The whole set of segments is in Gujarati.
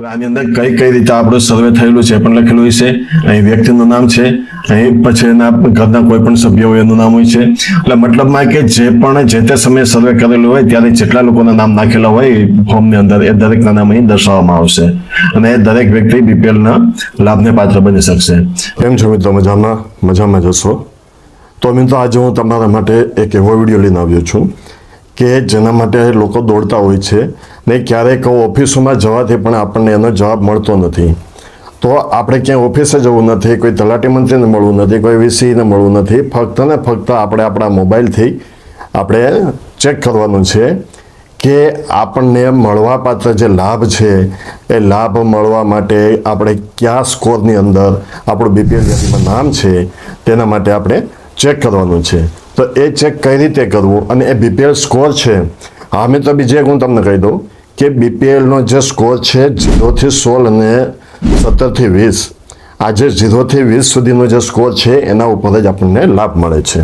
આની અંદર કઈ કઈ રીતે આપણું સર્વે થયેલું છે પણ લખેલું હોય છે અહીં વ્યક્તિનું નામ છે. અહીં પછી એના ઘરના કોઈ પણ સભ્ય હોય એનું નામ હોય છે. એટલે મતલબમાં કે જે પણ જે તે સમયે સર્વે કરેલું હોય ત્યારે જેટલા લોકોના નામ નાખેલા હોય ફોર્મની અંદર એ દરેકના નામ અહીં દર્શાવવામાં આવશે. અને એ દરેક વ્યક્તિ બીપીએલના લાભને પાત્ર બની શકશે. કેમ છો મિત્રો મજામાં? મજામાં જશો તો મિત્રો આજે હું તમારા માટે એક એવો વીડિયો લઈને આવ્યો છું. કે જેના માટે લોકો દોડતા હોય છે. ને ક્યારેક ઓફિસોમાં જવાથી પણ આપણને એનો જવાબ મળતો નથી. તો આપણે ક્યાંય ઓફિસે જવું નથી, કોઈ તલાટી મંત્રીને મળવું નથી, કોઈ વીસીને મળવું નથી. ફક્ત ને ફક્ત આપણે આપણા મોબાઈલથી આપણે ચેક કરવાનું છે કે આપણને મળવાપાત્ર જે લાભ છે, એ લાભ મળવા માટે આપણે કયા સ્કોરની અંદર આપણું બીપીએલ યાદીમાં નામ છે, તેના માટે આપણે ચેક કરવાનું છે. તો એ ચેક કઈ રીતે કરવું અને એ બીપીએલ સ્કોર છે? હા મેં તો બીજે હું તમને કહી દઉં કે બીપીએલનો જે સ્કોર છે ઝીરોથી સોળ અને સત્તરથી વીસ. આજે ઝીરોથી વીસ સુધીનો જે સ્કોર છે, એના ઉપર જ આપણને લાભ મળે છે.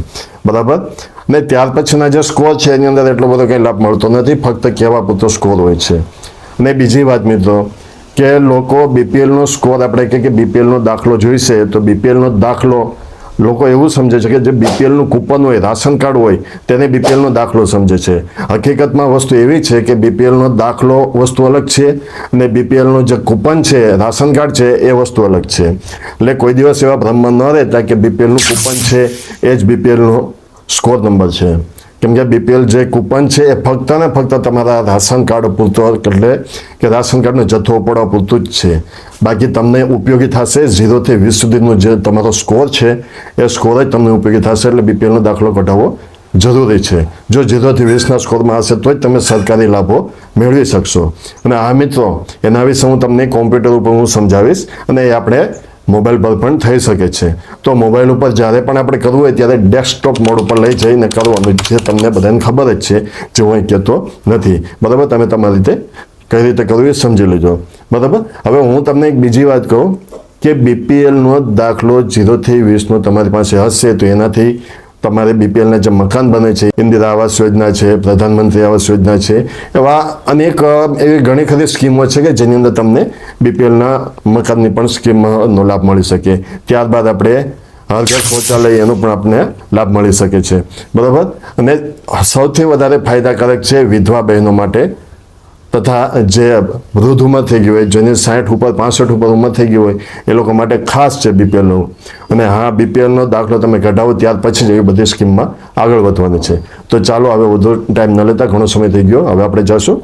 બરાબર? ને ત્યાર પછીના જે સ્કોર છે, એની અંદર એટલો બધો કંઈ લાભ મળતો નથી, ફક્ત કહેવા પૂરતો સ્કોર હોય છે. ને બીજી વાત મિત્રો, કે લોકો બીપીએલનો સ્કોર આપણે કે બીપીએલનો દાખલો જોઈશે, તો બીપીએલનો દાખલો લોકો એવું સમજે છે કે જે બીપીએલનું કૂપન હોય, રાશન કાર્ડ હોય, તેને બીપીએલનો દાખલો સમજે છે. હકીકતમાં વસ્તુ એવી છે કે બીપીએલનો દાખલો વસ્તુ અલગ છે અને બીપીએલનું જે કૂપન છે, રાશન કાર્ડ છે, એ વસ્તુ અલગ છે. એટલે કોઈ દિવસ એવા ભ્રમમાં ન રહેતા કે બીપીએલનું કૂપન છે, એ જ બીપીએલનો સ્કોર નંબર છે. કેમ કે બીપીએલ જે કૂપન છે એ ફક્ત ને ફક્ત તમારા રાશન કાર્ડ પૂરતો એટલે કે રાશન કાર્ડનો જથ્થો પડવા પૂરતું જ છે. બાકી તમને ઉપયોગી થશે ઝીરોથી વીસ સુધીનો જે તમારો સ્કોર છે, એ સ્કોર જ તમને ઉપયોગી થશે એટલે બીપીએલનો દાખલો કઢાવવો જરૂરી છે. જો ઝીરોથી વીસના સ્કોરમાં હશે તો જ તમે સરકારી લાભો મેળવી શકશો. અને આ મિત્રો, એના વિશે હું તમને કોમ્પ્યુટર ઉપર હું સમજાવીશ અને એ આપણે મોબાઈલ પર પણ થઈ શકે છે. તો મોબાઈલ ઉપર જ્યારે પણ આપણે કરવું હોય ત્યારે ડેસ્કટોપ મોડ ઉપર લઈ જઈને કરવાનું, જે તમને બધાને ખબર જ છે, જે હું કહેતો નથી. બરાબર? તમે તમારી રીતે કઈ રીતે કરવું એ સમજી લેજો. બરાબર? હવે હું તમને એક બીજી વાત કહું કે બીપીએલનો દાખલો જીરોથી વીસનો તમારી પાસે હશે તો એનાથી તમારે બીપીએલના જે મકાન બને છે, ઇન્દિરા આવાસ યોજના છે, પ્રધાનમંત્રી આવાસ યોજના છે, એવા અનેક એવી ઘણી ખરી સ્કીમો છે કે જેની અંદર તમને બીપીએલના મકાનની પણ સ્કીમનો લાભ મળી શકે. ત્યારબાદ આપણે હર ઘર શૌચાલય એનો પણ આપણને લાભ મળી શકે છે. બરાબર? અને સૌથી વધારે ફાયદાકારક છે વિધવા બહેનો માટે તથા જે વૃદ્ધ ઉંમર થઈ ગઈ હોય, જેની સાઠ ઉપર, પાસઠ ઉપર ઉંમર થઈ ગઈ હોય, એ લોકો માટે ખાસ છે બીપીએલનું અને હા બીપીએલનો દાખલો તમે કઢાવો ત્યાર પછી જ એવી બધી સ્કીમમાં આગળ વધવાની છે. તો ચાલો, હવે વધુ ટાઈમ ન લેતા, ઘણો સમય થઈ ગયો. હવે આપણે જશું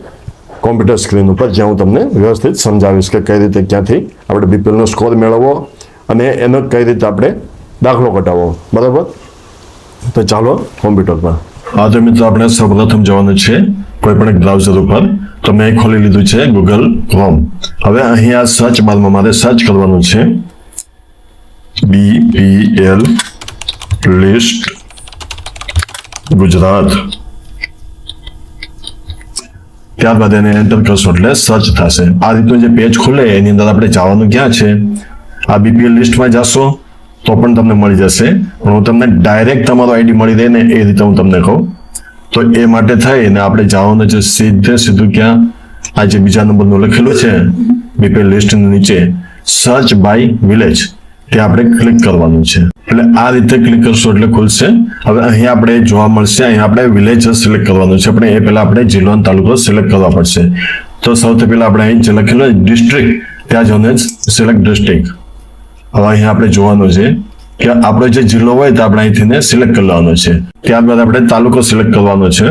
કોમ્પ્યુટર સ્ક્રીન ઉપર, જ્યાં હું તમને વ્યવસ્થિત સમજાવીશ કે કઈ રીતે ક્યાંથી આપણે બીપીએલનો સ્કોર મેળવવો અને એનો કઈ રીતે આપણે દાખલો કઢાવવો. બરાબર? તો ચાલો કોમ્પ્યુટર પર. આ તો મિત્રો આપણે સૌપ્રથમ જવાનું છે, કોઈ પણ એક બ્રાઉઝર ઉપર. તો મેં ખોલી લીધું છે ગૂગલ ક્રોમ હવે અહીંયા સર્ચ બારમાં મારે સર્ચ કરવાનું છે. B P L list Gujarat. ત્યારબાદ એને એન્ટર કરશો એટલે સર્ચ થશે. આ રીતનું જે પેજ ખુલે, એની અંદર આપણે જવાનું ક્યાં છે? આ બીપીએલ લિસ્ટમાં જશો, તો પણ તમને મળી જશે. પણ હું તમને ડાયરેક્ટ તમારો આઈડી મળી રહે ને એ રીતે હું તમને કહું. તો એ માટે થઈને આપણે જવાનું છે સીધે સીધું ક્યાં? આ જે બીજા નંબરનું લખેલું છે, બીપીએલ લિસ્ટની નીચે સર્ચ બાય વિલેજ તે આપણે ક્લિક કરવાનું છે. એટલે આ રીતે ક્લિક કરશો એટલે ખુલશે. હવે અહીં આપણે જોવા મળશે અહીં આપણે વિલેજ સિલેક્ટ કરવાનું છે. પણ એ પહેલા આપણે જિલ્લો તાલુકો સિલેક્ટ કરવા પડશે. તો સૌથી પહેલા આપણે અહીં જે લખેલું ડિસ્ટ્રિક્ટ ત્યાં જવાનું સિલેક્ટ ડિસ્ટ્રિક્ટ હવે અહીં આપણે જોવાનું છે કે આપણો જે જિલ્લો હોય તો આપણે અહીંથી સિલેક્ટ કરી છે. ત્યારબાદ આપણે તાલુકો સિલેક્ટ કરવાનો છે.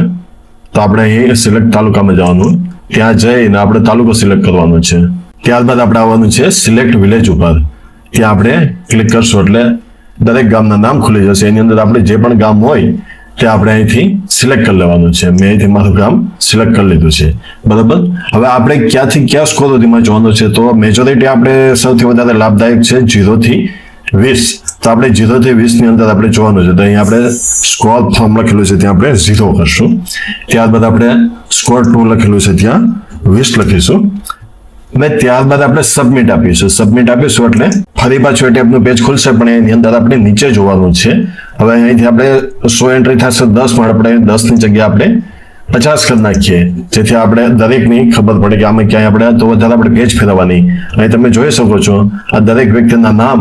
તો આપણે અહીં સિલેક્ટ તાલુકામાં જવાનું. ત્યાં જઈને આપણે તાલુકો સિલેક્ટ કરવાનો છે. ત્યારબાદ આપણે આવવાનું છે સિલેક્ટ વિલેજ ઉપર. ત્યાં આપણે ક્લિક કરશું એટલે દરેક ગામના નામ ખુલી જશે. એની અંદર આપણે જે પણ ગામ હોય, તે આપણે અહીંથી સિલેક્ટ કરી લેવાનું છે. મેં અહીંથી મારું ગામ સિલેક્ટ કરી લીધું છે. બરાબર? હવે આપણે ક્યાંથી ક્યાં સ્કોર સુધીમાં જોવાનું છે? તો મેજોરિટી આપણે સૌથી વધારે લાભદાયક છે જીરોથી વીસ. તો આપણે જીરોથી વીસની અંદર આપણે જોવાનું છે. તો અહીં આપણે સ્કોર ફોર્મ લખેલું છે, ત્યાં આપણે ઝીરો કરશું. ત્યારબાદ આપણે સ્કોર ટુ લખેલું છે, ત્યાં વીસ લખીશું. અને ત્યારબાદ આપણે સબમિટ આપીશું. સબમિટ આપીશું એટલે ફરી પાછું એ ટેબનું પેજ ખુલશે, પણ એની અંદર આપણે નીચે જોવાનું છે. હવે અહીંથી આપણે સો એન્ટ્રી થશે, દસ પણ આપણે દસની જગ્યાએ આપણે પચાસ કરી નાખીએ. જેથી આપણે દરેકની ખબર પડે કે આમાં ક્યાંય આપણે તો વધારે આપણે પેજ ફેરવવાની. અહીં તમે જોઈ શકો છો, આ દરેક વ્યક્તિના નામ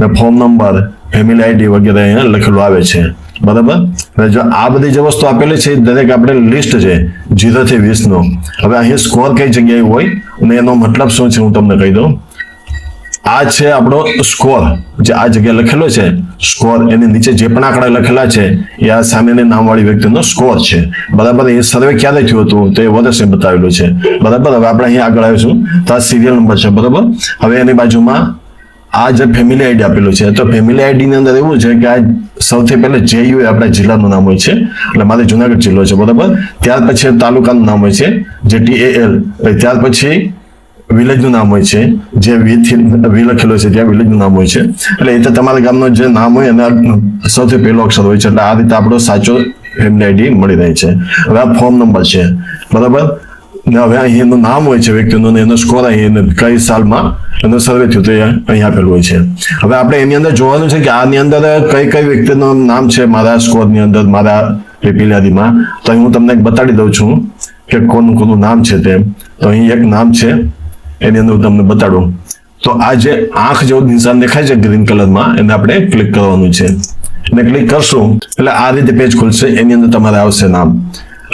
ને ફોન નંબર ફેમિલી આઈડી વગેરે અહીંયા લખેલું આવે છે. બરાબર? હવે જો આ બધી જે વસ્તુ આપેલી છે દરેક આપણે લિસ્ટ છે જીરો થી વીસ નો. હવે અહીં સ્કોર કઈ જગ્યાએ હોય અને એનો મતલબ શું છે, હું તમને કહી દઉં. આ છે આપણો સ્કોર જે આ જગ્યાએ લખેલો છે સ્કોર એની નીચે જે પણ આંકડા લખેલા છે, એ આ સામેની નામવાળી વ્યક્તિનો સ્કોર છે. બરાબર? એ સર્વે ક્યારે થયું હતું, તો એ વર્ષે બતાવેલું છે. બરાબર? હવે આપણે અહીંયા આગળ આવીશું. તો આ સિરિયલ નંબર છે, બરાબર? હવે એની બાજુમાં આ જે ફેમિલી આઈડી આપેલું છે, તો ફેમિલી આઈડી ની અંદર એવું છે કે આ સૌથી પહેલા જેયુ એ આપણા જિલ્લાનું નામ હોય છે, એટલે મારે જુનાગઢ જિલ્લો છે, બરાબર? ત્યાર પછી તાલુકાનું નામ હોય છે, જે ટીએએલ ત્યાર પછી વિલેજનું નામ હોય છે, જે વી થી વી લખેલો છે, ત્યાં વિલેજનું નામ હોય છે. એટલે એ તો તમારા ગામનું જે નામ હોય એના સૌથી પહેલો અક્ષર હોય છે, એટલે આ રીતે આપણો સાચો ફેમિલી આઈડી મળી રહે છે. હવે આ ફોર્મ નંબર છે, બરાબર? ને હવે અહીં નામ હોય છે વ્યક્તિનું એનો સ્કોર અહીં કઈ સાલમાં એનો સર્વે થયું તો અહીં આપેલું હોય છે હવે આપણે એની અંદર જોવાનું છે કે આની અંદર કઈ કઈ વ્યક્તિનું નામ છે મારા સ્કોરની અંદર મારા પીપીલ યાદીમાં તો હું તમને બતાડી દઉં છું કે કોનું કોનું નામ છે તે તો અહીં એક નામ છે એની અંદર હું તમને બતાડું તો આ જે આંખ જેવું નિશાન દેખાય છે ગ્રીન કલરમાં એને આપણે ક્લિક કરવાનું છે એને ક્લિક કરશું એટલે આ રીતે પેજ ખુલશે એની અંદર તમારે આવશે નામ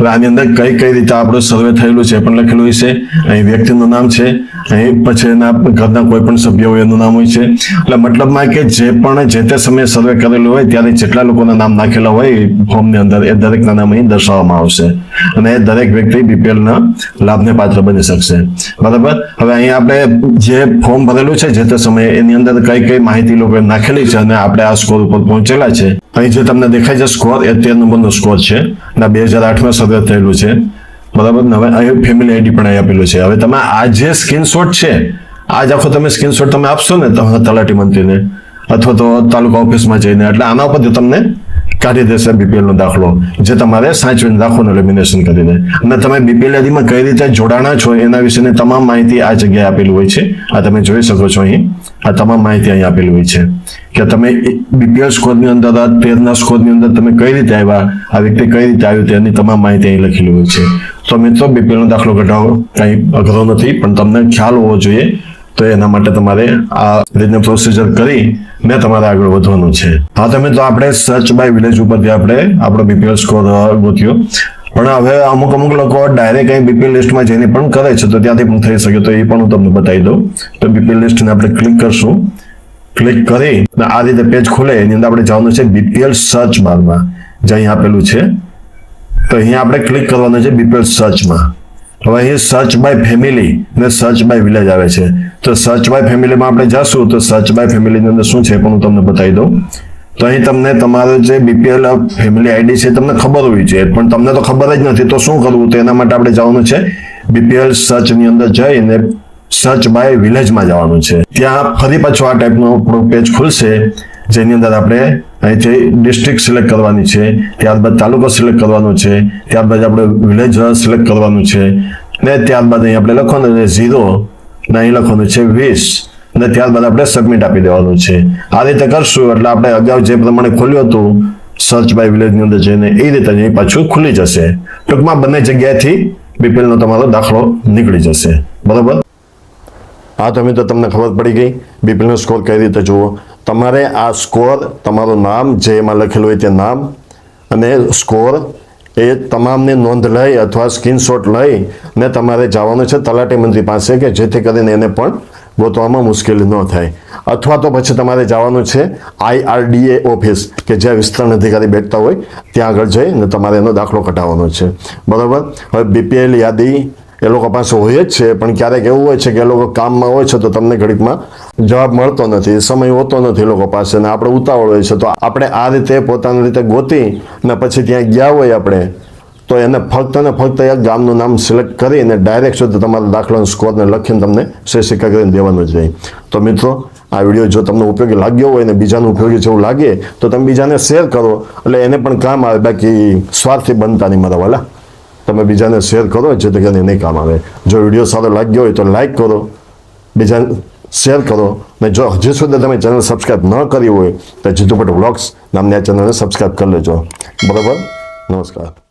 હવે આની અંદર કઈ કઈ રીતે આપણું સર્વે થયેલું છે પણ લખેલું હોય છે. અહીં વ્યક્તિનું નામ છે. અહીં પછી એના ઘરના કોઈ પણ સભ્ય હોય એનું નામ હોય છે. એટલે મતલબમાં કે જે પણ જે તે સમયે સર્વે કરેલું હોય, ત્યારે જેટલા લોકોના નામ નાખેલા હોય ફોર્મની અંદર એ દરેકના નામ અહીં દર્શાવવામાં આવશે. અને દરેક વ્યક્તિ BPL ના લાભને પાત્ર બની શકશે. બરાબર? હવે અહીં આપણે જે ફોર્મ ભરેલું છે, જે તે સમયે એની અંદર કઈ કઈ માહિતી લોકોએ નાખેલી છે અને આપણે આ સ્કોર ઉપર પહોંચેલા છે. અહીં જે તમને દેખાય છે સ્કોર એ તેર નંબરનો સ્કોર છે અને બે હજાર આઠમાં સર્વે થયેલું છે. બરાબર? ને હવે અહીં ફેમિલી આઈડી પણ અહીં આપેલું છે. હવે તમે આ જે સ્ક્રીનશોટ છે આ જ આખો તમે સ્ક્રીનશોટ તમે આપશો ને તમારા તલાટી મંત્રીને, અથવા તો તાલુકા ઓફિસમાં જઈને. એટલે આના ઉપરથી તમને કાઢી દેશે બીપીએલનો દાખલો જે તમારે સાચવીને રાખવાનું લેમિનેશન કરીને અને તમે બીપીએલ યાદીમાં કઈ રીતે જોડાણા છો એના વિશેની તમામ માહિતી આ જગ્યાએ આપેલી હોય છે આ તમે જોઈ શકો છો અહીં આ તમામ માહિતી અહીં આપેલી હોય છે કે તમે બીપીએલ સ્કોરની અંદર આ તેરના સ્કોરની અંદર તમે કઈ રીતે આવ્યા આ વ્યક્તિ કઈ રીતે આવ્યું તેની તમામ માહિતી અહીં લખેલી હોય છે તો મિત્રો બીપીએલનો દાખલો કઢાવો કંઈ અઘરો નથી પણ તમને ખ્યાલ હોવો જોઈએ તો એના માટે તમારે આ રીતને પ્રોસિજર કરી ને તમારે આગળ વધવાનું છે. હા તમે તો આપણે સર્ચ બાય વિલેજ ઉપરથી આપણે આપણો બીપીએલ સ્કોર ગોત્યો પણ હવે અમુક અમુક લોકો ડાયરેક્ટ અહીં બીપીએલ લિસ્ટમાં જઈને પણ કરે છે, તો ત્યાંથી પણ થઈ શકે, તો એ પણ હું તમને બતાવી દઉં. તો બીપીએલ લિસ્ટને આપણે ક્લિક કરશું. ક્લિક કરી આ રીતે પેજ ખુલે, એની અંદર આપણે જવાનું છે બીપીએલ સર્ચ બારમાં જે અહીં આપેલું છે. તો અહીંયા આપણે ક્લિક કરવાનું છે બીપીએલ સર્ચમાં હવે અહીં સર્ચ બાય ફેમિલી ને સર્ચ બાય વિલેજ આવે છે. તો સર્ચ બાય ફેમિલીમાં આપણે જાશું તો સર્ચ બાય ફેમિલીની અંદર શું છે પણ હું તમને બતાવી દઉં. તો અહીં તમને તમારે જે બીપીએલ ફેમિલી આઈડી છે તમને ખબર હોવી જોઈએ. પણ તમને તો ખબર જ નથી તો શું કરવું? તો એના માટે આપણે જવાનું છે બીપીએલ સર્ચની અંદર જઈને સર્ચ બાય વિલેજમાં જવાનું છે. ત્યાં ફરી પાછું આ ટાઈપનું પેજ ખુલશે. જેની અંદર આપણે અહીંથી ડિસ્ટ્રિક્ટ સિલેક્ટ કરવાની છે, ત્યારબાદ તાલુકો સિલેક્ટ કરવાનો છે, ત્યારબાદ આપણે વિલેજ સિલેક્ટ કરવાનું છે. ને ત્યારબાદ અહીં આપણે લખવાનું છે ઝીરો અહીં લખવાનું છે વીસ અને ત્યારબાદ આપણે સબમિટ આપી દેવાનું છે. આ રીતે કરશું એટલે આપણે અગાઉ જે પ્રમાણે ખોલ્યું હતું સર્ચ બાય વિલેજની અંદર જઈને એ રીતે અહીં પાછું ખુલી જશે. ટૂંકમાં બંને જગ્યાએથી બીપીએલનો તમારો દાખલો નીકળી જશે. બરોબર? હા તમે તો તમને ખબર પડી ગઈ બીપીએલનો સ્કોર કઈ રીતે જુઓ? તમારે આ સ્કોર તમારું નામ, જે એમાં લખેલું હોય તે નામ અને સ્કોર એ તમામને નોંધ લઈ અથવા સ્ક્રીનશોટ લઈ ને તમારે જવાનું છે તલાટી મંત્રી પાસે કે જેથી કરીને એને પણ ગોતવામાં મુશ્કેલી ન થાય. અથવા તો પછી તમારે જવાનું છે આઈઆરડીએ ઓફિસ કે જ્યાં વિસ્તરણ અધિકારી બેઠતા હોય, ત્યાં આગળ જઈ ને તમારે એનો દાખલો કઢાવવાનો છે. બરાબર? હવે બીપીએલ યાદી એ લોકો પાસે હોય જ છે, પણ ક્યારેક એવું હોય છે કે એ લોકો કામમાં હોય છે તો તમને ઘડીકમાં જવાબ મળતો નથી, સમય હોતો નથી લોકો પાસે ને આપણે ઉતાવળ હોય છે. તો આપણે આ રીતે પોતાની રીતે ગોતી ને પછી ત્યાં ગયા હોય આપણે, તો એને ફક્ત ને ફક્ત એક ગામનું નામ સિલેક્ટ કરીને ડાયરેક્ટ સુધી તમારા દાખલાનો સ્કોરને લખીને તમને સિક્કા કરીને દેવાનું જ નહીં તો મિત્રો, આ વીડિયો જો તમને ઉપયોગી લાગ્યો હોય ને બીજાને ઉપયોગી જેવું લાગે, તો તમે બીજાને શેર કરો, એટલે એને પણ કામ આવે, બાકી સ્વાર્થી બનતા નહીં મારા વાલા. તમે બીજાને શેર કરો જે કરીને નહીં કામ આવે. જો વીડિયો સારો લાગ્યો હોય તો લાઇક કરો, બીજાને શેર કરો. ને જો હજી સુધી તમે ચેનલ સબસ્ક્રાઈબ ન કરી હોય તો જીતુપટ વ્લોગ્સ નામની આ ચેનલને સબસ્ક્રાઈબ કરી લેજો. બરાબર? નમસ્કાર.